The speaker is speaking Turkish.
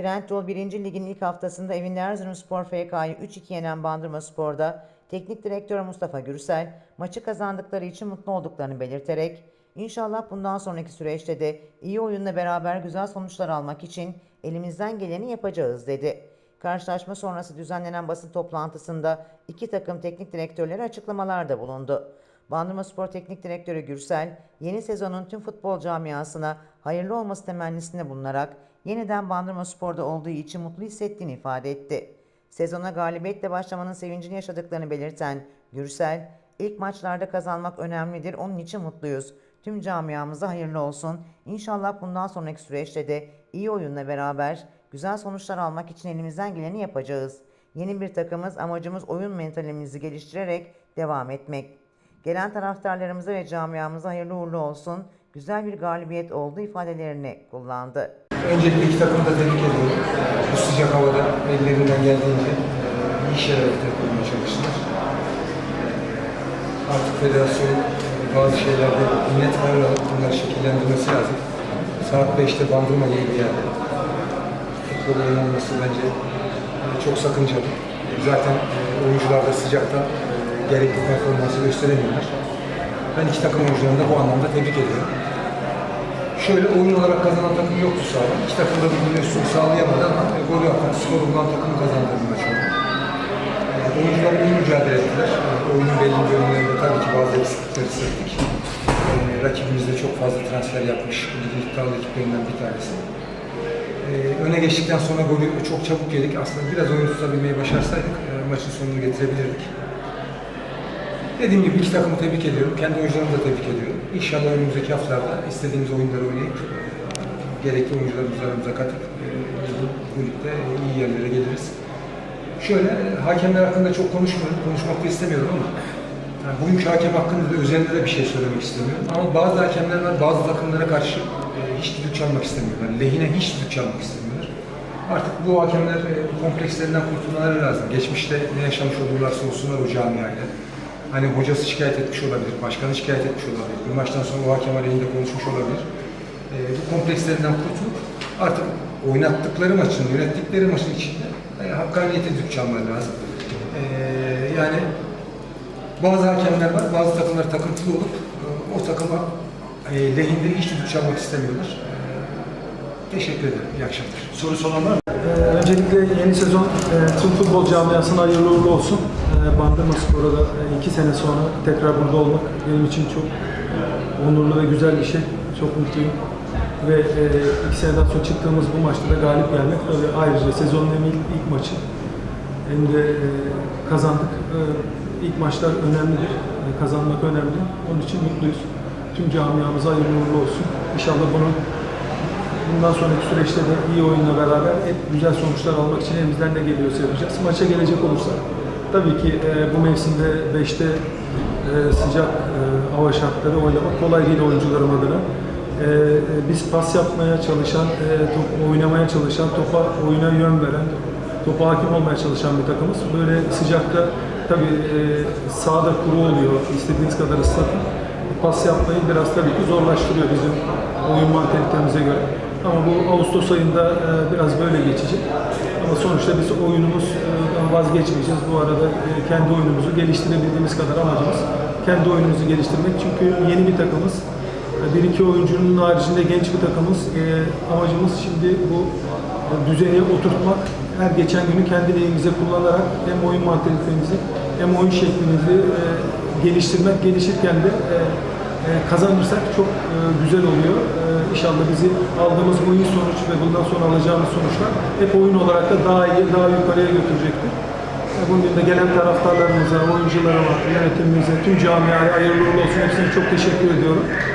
Trendyol 1. Lig'in ilk haftasında evinde Erzurumspor FK'yı 3-2 yenen Bandırma Spor'da teknik direktör Mustafa Gürsel maçı kazandıkları için mutlu olduklarını belirterek İnşallah bundan sonraki süreçte de iyi oyunla beraber güzel sonuçlar almak için elimizden geleni yapacağız dedi. Karşılaşma sonrası düzenlenen basın toplantısında iki takım teknik direktörleri açıklamalarda bulundu. Bandırma Spor Teknik Direktörü Gürsel, yeni sezonun tüm futbol camiasına hayırlı olması temennisinde bulunarak yeniden Bandırma Spor'da olduğu için mutlu hissettiğini ifade etti. Sezona galibiyetle başlamanın sevincini yaşadıklarını belirten Gürsel, ilk maçlarda kazanmak önemlidir, onun için mutluyuz. Tüm camiamıza hayırlı olsun. İnşallah bundan sonraki süreçte de iyi oyunla beraber güzel sonuçlar almak için elimizden geleni yapacağız. Yeni bir takımız, amacımız oyun mentalimizi geliştirerek devam etmek. Gelen taraftarlarımıza ve camiamıza hayırlı uğurlu olsun. Güzel bir galibiyet oldu ifadelerini kullandı. Öncelikle iki takımı da tebrik ediyorum. Bu sıcak havada ellerinden geldiğince e, iyi şeyler ortaya koymaya çalıştılar. Artık federasyon e, bazı şeylerde karar alıp bunları şekillendirmesi lazım. Saat 5'te bandırma gibi bir yerde. Futbol oynanması bence e, çok sakıncalı. Zaten e, oyuncular da sıcakta e, gerekli performansı gösteremiyorlar. Ben iki takım oyuncularını da bu anlamda tebrik ediyorum. Şöyle oyun olarak kazanan takım yoktu sahada. İki takım da birbirine üstün sağlayamadı ama e, golü atan, skor bulan takım kazandı bu maç oldu. E, oyuncular iyi mücadele ettiler. E, oyunun belli bölümlerinde tabii ki bazı eksiklikler hissettik. E, rakibimiz de çok fazla transfer yapmış. Ligin iddialı ekiplerinden bir tanesi. E, öne geçtikten sonra golü çok çabuk yedik. Aslında biraz oyun tutabilmeyi başarsaydık e, maçın sonunu getirebilirdik. Dediğim gibi iki takımı tebrik ediyorum. Kendi oyuncularımı da tebrik ediyorum. İnşallah önümüzdeki haftalarda istediğimiz oyunları oynayıp gerekli oyuncularımızı aramıza katıp e, ligde iyi yerlere geliriz. Şöyle hakemler hakkında çok konuşmuyorum, konuşmak da istemiyorum ama yani bugünkü hakem hakkında da üzerinde de bir şey söylemek istemiyorum. Ama bazı hakemler var, bazı takımlara karşı e, hiç düdük çalmak istemiyorlar. Lehine hiç düdük çalmak istemiyorlar. Artık bu hakemler e, komplekslerinden kurtulmaları lazım. Geçmişte ne yaşamış olurlarsa olsunlar o camiayla. Hani hocası şikayet etmiş olabilir, başkanı şikayet etmiş olabilir. Bir maçtan sonra o hakem aleyhinde konuşmuş olabilir. E, bu komplekslerinden kurtulup artık oynattıkları maçın, yönettikleri maçın içinde e, hakkaniyeti düdük çalmaları lazım. E, yani bazı hakemler var, bazı takımlar takıntılı olup e, o takıma e, lehinde hiç düdük çalmak istemiyorlar. E, teşekkür ederim. İyi akşamlar. Sorusu olan var mı? Ee, Öncelikle yeni sezon e, tüm futbol camiasına hayırlı uğurlu olsun. Ee, Bandırma Spor'a e, iki sene sonra tekrar burada olmak benim için çok onurlu ve güzel bir şey. Çok mutluyum. Ve e, iki seneden sonra çıktığımız bu maçta da galip gelmek tabii ayrıca sezonun hem ilk, ilk maçı hem de e, kazandık. E, İlk maçlar önemlidir. E, Kazanmak önemli. Onun için mutluyuz. Tüm camiamıza hayırlı uğurlu olsun. İnşallah bunun Bundan sonraki süreçte de iyi oyunla beraber hep güzel sonuçlar almak için elimizden ne geliyorsa yapacağız. Maça gelecek olursak tabii ki e, bu mevsimde 5'te e, sıcak e, hava şartları oynamak kolay değil oyuncularım adına. E, e, biz pas yapmaya çalışan, e, top oynamaya çalışan, topa oyuna yön veren, topa hakim olmaya çalışan bir takımız. Böyle sıcakta tabii e, sahada kuru oluyor, istediğiniz kadar ıslatın. Pas yapmayı biraz tabii ki zorlaştırıyor bizim oyun mantalitemize göre. Ama bu Ağustos ayında e, biraz böyle geçecek. Ama sonuçta biz oyunumuzdan vazgeçmeyeceğiz. Bu arada e, kendi oyunumuzu geliştirebildiğimiz kadar amacımız kendi oyunumuzu geliştirmek. Çünkü yeni bir takımız. E, Bir iki oyuncunun haricinde genç bir takımız. E, Amacımız şimdi bu e, düzeni oturtmak. Her geçen günü kendi lehimize kullanarak hem oyun mantalitemizi hem oyun şeklimizi e, geliştirmek, gelişirken de e, e, kazanırsak çok e, güzel oluyor. E, İnşallah bizi aldığımız bu iyi sonuç ve bundan sonra alacağımız sonuçlar hep oyun olarak da daha iyi, daha yukarıya götürecektir. E, Bugün de gelen taraftarlarımıza, oyuncularıma, yönetimimize, tüm camiaya hayırlı uğurlu olsun. Hepsine çok teşekkür ediyorum.